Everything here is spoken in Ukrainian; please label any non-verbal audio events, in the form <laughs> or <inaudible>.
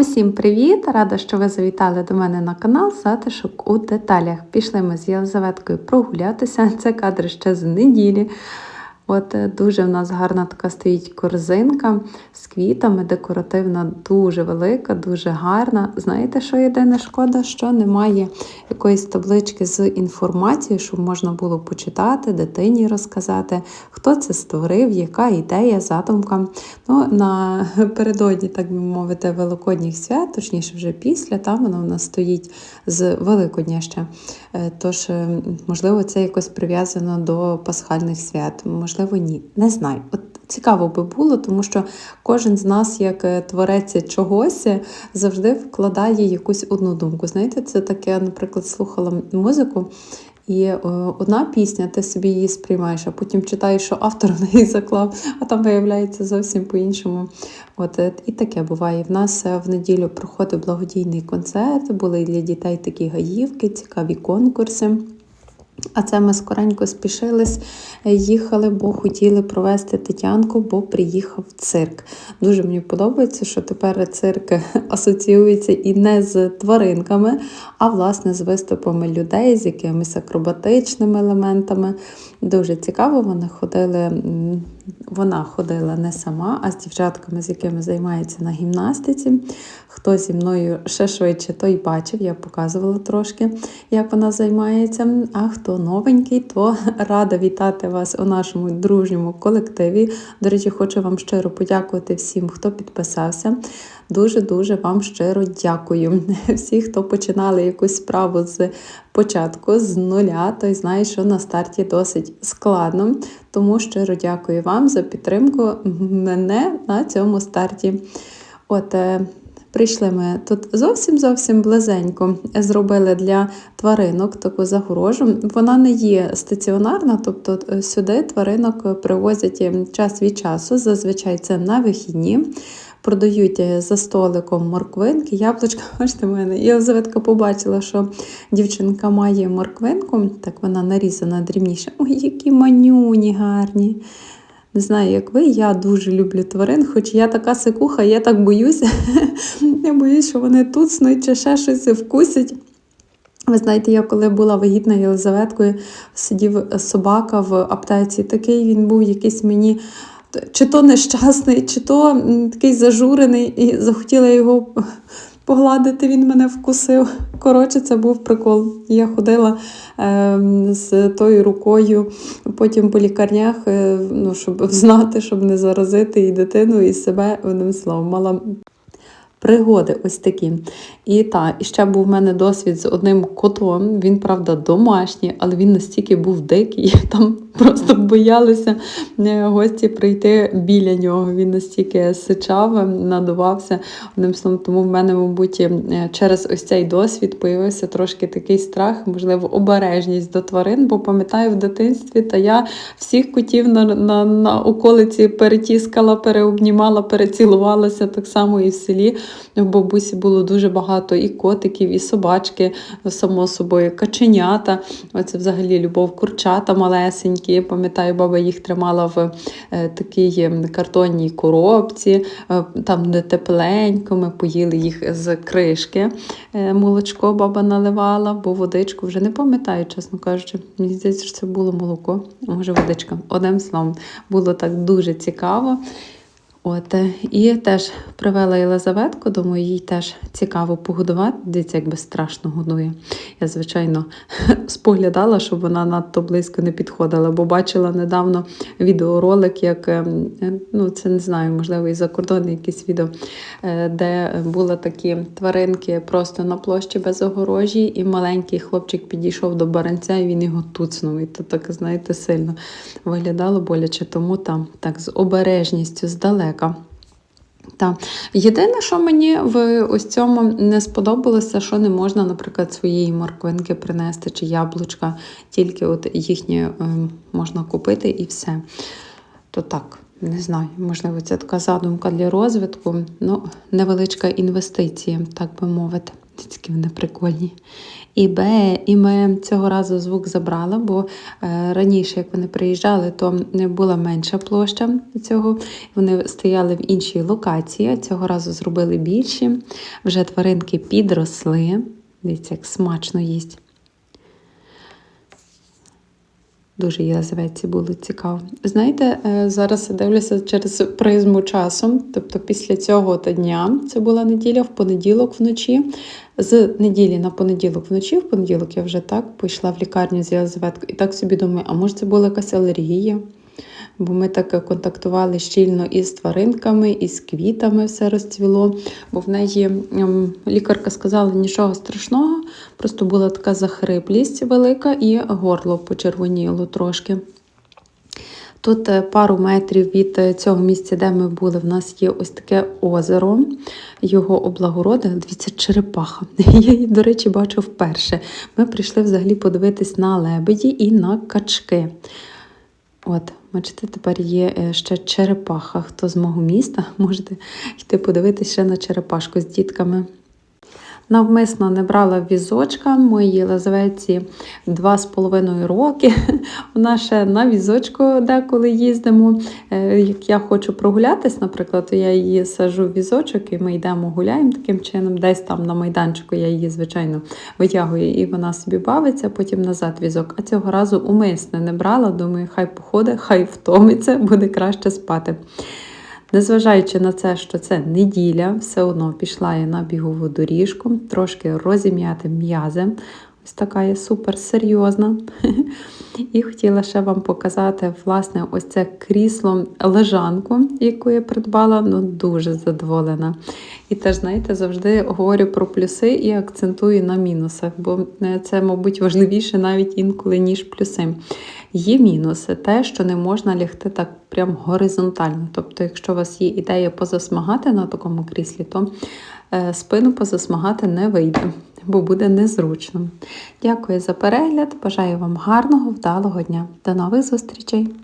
Усім привіт! Рада, що ви завітали до мене на канал Затишок у деталях. Пішли ми з Єлизаветкою прогулятися. Це кадр ще з неділі. От е, дуже в нас гарна така стоїть корзинка з квітами, декоративна, дуже велика, дуже гарна. Знаєте, що єдине шкода, що немає якоїсь таблички з інформацією, щоб можна було почитати, дитині розказати, хто це створив, яка ідея, задумка. Ну, Напередодні, <laughs> так би мовити, великодніх свят, точніше, вже після, там вона в нас стоїть з Великодня ще. Е, Тож, е, можливо, це якось прив'язано до пасхальних свят. Можливо, ні. Не знаю. От цікаво би було, тому що кожен з нас, як е, творець чогось, завжди вкладає якусь одну думку. Знаєте, це таке, наприклад, слухала музику. І е, одна пісня, ти собі її сприймаєш, а потім читаєш, що автор в неї заклав, а там виявляється зовсім по-іншому. От е, і таке буває. В нас е, в неділю проходив благодійний концерт, були для дітей такі гаївки, цікаві конкурси. А це ми скоренько спішились, їхали, бо хотіли провести Тетянку, бо приїхав цирк. Дуже мені подобається, що тепер цирк <laughs> асоціюється і не з тваринками, а власне з виступами людей, з якимись акробатичними елементами. Дуже цікаво, вони ходили. Вона ходила не сама, а з дівчатками, з якими займається на гімнастиці. Хто зі мною ще швидше, той бачив, я показувала трошки, як вона займається. А хто новенький, то <laughs> рада вітати вас у нашому дружньому колективі. До речі, хочу вам щиро подякувати всім, хто підписався. Дуже-дуже вам щиро дякую. <laughs> Всі, хто починали якусь справу з початку, з нуля, той знає, що на старті досить складно. Тому щиро дякую вам за підтримку мене на цьому старті. От, е, Прийшли ми тут зовсім зовсім близенько. Зробили для тваринок таку загорожу. Вона не є стаціонарна, тобто е, сюди тваринок привозять е, час від часу. Зазвичай це на вихідні. Продають е, за столиком морквинки, яблучка. <laughs> Бачите, в мене. Єлизаветка побачила, що дівчинка має морквинку, так вона нарізана дрібніше. Ой, які манюні гарні. Не знаю, як ви, я дуже люблю тварин, хоч я така сикуха, я так боюся. <laughs> я боюсь, що вони туцнуть чи ще щось вкусять. Ви знаєте, я коли була вагітна Єлизаветкою, сидів собака в аптеці. Такий він був якийсь мені. Чи то нещасний, чи то такий зажурений, і захотіла його погладити, він мене вкусив. Коротше, це був прикол. Я ходила е, з тою рукою, потім по лікарнях, е, ну, щоб знати, щоб не заразити і дитину, і себе одним словом. Мала Пригоди ось такі. І та, і ще був в мене досвід з одним котом. Він, правда, домашній, але він настільки був дикий, <laughs> там просто боялися е, гості прийти біля нього. Він настільки сичав, надувався. Одним словом, тому в мене, мабуть, е, через ось цей досвід появився трошки такий страх, можливо, обережність до тварин, бо пам'ятаю в дитинстві, та я всіх котів на, на, на околиці перетіскала, переобнімала, перецілувалася так само і в селі. В бабусі було дуже багато і котиків, і собачки, само собою, каченята. Оце взагалі любов курчата малесенькі. Пам'ятаю, баба їх тримала в е, такій ем, картонній коробці, е, там, де тепленько, ми поїли їх з кришки. Е, молочко баба наливала, бо водичку вже не пам'ятаю, чесно кажучи. Мені здається, що це було молоко, може водичка. Одним словом, було так дуже цікаво. От, е, і теж привела Єлизаветку, думаю, їй теж цікаво погодувати. Дивіться, як безстрашно годує. Я, звичайно, <laughs> споглядала, щоб вона надто близько не підходила, бо бачила недавно відеоролик, як ем, е, ну це не знаю, можливо, і закордонне якесь відео, е, де були такі тваринки просто на площі без огорожі, і маленький хлопчик підійшов до баранця, і він його туцнув. І то так, знаєте, сильно виглядало боляче, тому там так з обережністю здалека. Та. Єдине, що мені в ось цьому не сподобалося, що не можна, наприклад, своєї морквинки принести чи яблучка, тільки от їхні е, можна купити і все. То так, не знаю, можливо, це така задумка для розвитку, ну, невеличка інвестиція, так би мовити. Такі вони прикольні. І Б, і ми цього разу звук забрала, бо е, раніше, як вони приїжджали, то не була менша площа цього. Вони стояли в іншій локації. Цього разу зробили більші. Вже тваринки підросли. Дивіться, як смачно їсть. Дуже Єлизаветці було цікаво. Знаєте, е, зараз дивлюся через призму часу, тобто після цього та дня, це була неділя, в понеділок вночі. З неділі на понеділок вночі, в понеділок я вже так пішла в лікарню з Єлизаветкою і так собі думаю, а може це була якась алергія? Бо ми так контактували щільно із тваринками, із квітами все розцвіло. Бо в неї ем, лікарка сказала нічого страшного, просто була така захриплість велика і горло почервоніло трошки. Тут е, пару метрів від е, цього місця, де ми були, в нас є ось таке озеро, його облагородили. Дивіться, черепаха. <laughs> Я її, до речі, бачу вперше. Ми прийшли взагалі подивитись на лебеді і на качки. От, бачите, тепер є е, ще черепаха. Хто з мого міста, <laughs> можете йти подивитися ще на черепашку з дітками. Навмисно не брала візочка моїй з половиною роки. <laughs> Вона ще на візочку деколи їздимо. Е, Як я хочу прогулятись, наприклад, то я її сажу в візочок і ми йдемо гуляємо таким чином. Десь там на майданчику я її, звичайно, витягую, і вона собі бавиться, потім назад візок. А цього разу умисне не брала. Думаю, хай походить, хай втомиться, буде краще спати. Незважаючи на це, що це неділя, все одно пішла я на бігову доріжку, трошки розім'яти м'язи. Така є супер серйозна. <laughs> І хотіла ще вам показати, власне, ось це крісло лежанку, яку я придбала, ну дуже задоволена. І теж, знаєте, завжди говорю про плюси і акцентую на мінусах, бо е, це, мабуть, важливіше навіть інколи, ніж плюси. Є мінуси, те, що не можна лягти так прям горизонтально. Тобто, якщо у вас є ідея позасмагати на такому кріслі, то спину позасмагати не вийде, бо буде незручно. Дякую за перегляд. Бажаю вам гарного, вдалого дня. До нових зустрічей!